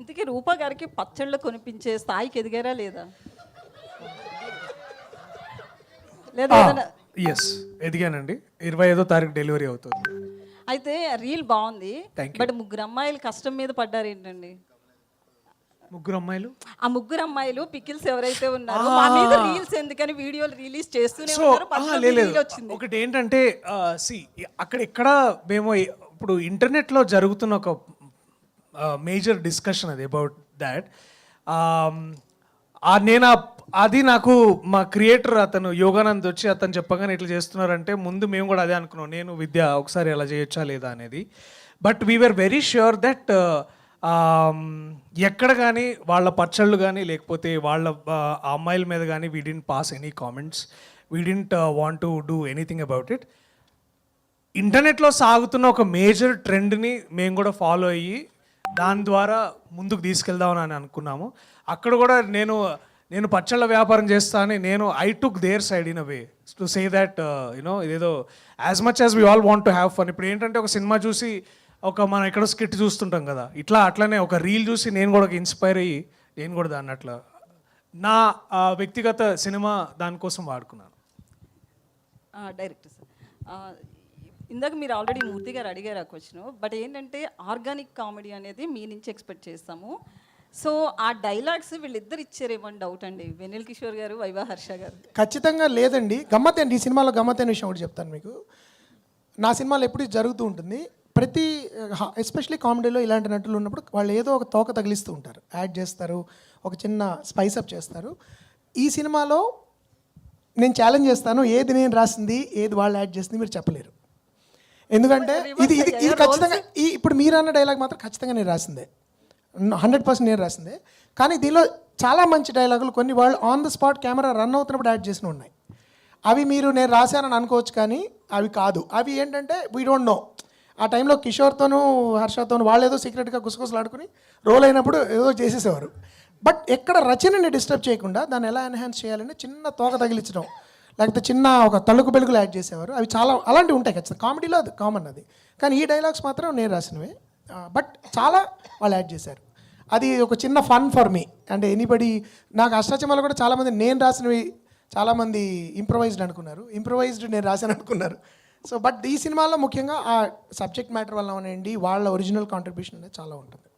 ఇంతకీ రూపా గారికి పచ్చళ్ళు కొనిపించే స్థాయికి ఎదిగారా లేదా? లేదా ఎస్ ఎదిగానండి. ఇరవై ఐదో తారీఖు డెలివరీ అవుతుంది. అయితే రీల్ బాగుంది. బట్ ముగ్గురు అమ్మాయిలు కష్టం మీద పడ్డారు ఏంటండి? ముగ్గురు అమ్మాయిలు? ఆ ముగ్గురు అమ్మాయిలు పికిల్స్ ఎవరైతే ఉన్నారో మా మీద రీల్స్ ఎందుకని వీడియోలు రిలీజ్ చేస్తూనే ఉన్నారు ఒకటి ఏంటంటే సి అక్కడ ఎక్కడ మేము ఇప్పుడు ఇంటర్నెట్లో జరుగుతున్న ఒక మేజర్ డిస్కషన్ అది అబౌట్ దాట్ um, నేను అది నాకు మా క్రియేటర్ అతను యోగానంద్ వచ్చి అతను చెప్పగానే ఇట్లా చేస్తున్నారంటే ముందు మేము కూడా అదే అనుకున్నాం. నేను విద్య ఒకసారి అలా చేయొచ్చా లేదా అనేది. But we're very sure that ఎక్కడ కానీ వాళ్ళ పచ్చళ్ళు కానీ లేకపోతే వాళ్ళ అమ్మాయిల మీద కానీ we didn't pass any comments we didn't want to do anything about it ఇంటర్నెట్లో సాగుతున్న ఒక మేజర్ ట్రెండ్ని మేము కూడా ఫాలో అయ్యి దాని ద్వారా ముందుకు తీసుకెళ్దామని అనుకున్నాము. అక్కడ కూడా నేను నేను పచ్చళ్ళ వ్యాపారం చేస్తానని నేను I took their side in a way to say that you know ఇదేదో as much as we all want to have fun ఇప్పుడు ఏంటంటే ఒక సినిమా చూసి ఒక మనం ఎక్కడో స్కిట్ చూస్తుంటాం కదా ఇట్లా అట్లనే ఒక రీల్ చూసి నేను కూడా ఒక ఇన్స్పైర్ అయ్యి నేను కూడా దాన్ని అట్లా నా వ్యక్తిగత సినిమా దానికోసం వాడుకున్నాను. Director sir. ఇందాక మీరు ఆల్రెడీ మూర్తి గారు అడిగారు ఆ క్వశ్చన్ బట్ ఏంటంటే ఆర్గానిక్ కామెడీ అనేది మీ నుంచి ఎక్స్పెక్ట్ చేస్తాము. సో ఆ డైలాగ్స్ వీళ్ళిద్దరు ఇచ్చారేమో డౌట్ అండి. వెనిల్ కిషోర్ గారు వైవా హర్ష గారు. ఖచ్చితంగా లేదండి. గమ్మత్ అండి ఈ సినిమాలో గమ్మత్ అనే విషయం ఒకటి చెప్తాను మీకు. నా సినిమాలో ఎప్పుడు జరుగుతూ ఉంటుంది. ప్రతి ఎస్పెషలీ కామెడీలో ఇలాంటి నటులు ఉన్నప్పుడు వాళ్ళు ఏదో ఒక తోక తగిలిస్తూ ఉంటారు. యాడ్ చేస్తారు ఒక చిన్న స్పైసప్ చేస్తారు. ఈ సినిమాలో నేను ఛాలెంజ్ చేస్తాను ఏది నేను రాసింది ఏది వాళ్ళు యాడ్ చేసింది మీరు చెప్పలేరు. ఎందుకంటే ఇది ఇది ఇది ఖచ్చితంగా ఈ ఇప్పుడు మీరు అన్న డైలాగ్ మాత్రం ఖచ్చితంగా నేను రాసిందే. హండ్రెడ్ పర్సెంట్ నేను రాసిందే. కానీ దీనిలో చాలా మంచి డైలాగులు కొన్ని వాళ్ళు on the spot camera run అవుతున్నప్పుడు యాడ్ చేసిన ఉన్నాయి. అవి మీరు నేను రాశానని అనుకోవచ్చు కానీ అవి కాదు. అవి ఏంటంటే వీ డోంట్ నో ఆ టైంలో కిషోర్తోనూ హర్షతోనూ వాళ్ళు ఏదో సీక్రెట్గా గుసగుసలాడుకుని రోల్ అయినప్పుడు ఏదో చేసేసేవారు. బట్ ఎక్కడ రచనని డిస్టర్బ్ చేయకుండా దాన్ని ఎలా ఎన్హాన్స్ చేయాలని చిన్న తోక తగిలించడం. లేకపోతే చిన్న ఒక తలుకు పెలుగులు యాడ్ చేసేవారు. అవి చాలా అలాంటివి ఉంటాయి ఖచ్చితంగా. కామెడీలో అది కామన్ అది. కానీ ఈ డైలాగ్స్ మాత్రం నేను రాసినవే. బట్ చాలా వాళ్ళు యాడ్ చేశారు. అది ఒక చిన్న ఫన్ ఫర్ మీ అంటే ఎనీబడి నాకు అష్టాచమాలు కూడా చాలామంది నేను రాసినవి చాలామంది ఇంప్రవైజ్డ్ అనుకున్నారు. ఇంప్రవైజ్డ్ నేను రాశాను అనుకున్నారు. సో బట్ ఈ సినిమాలో ముఖ్యంగా ఆ సబ్జెక్ట్ మ్యాటర్ వల్ల అవనండి వాళ్ళ ఒరిజినల్ కాంట్రిబ్యూషన్ అనేది చాలా ఉంటుంది.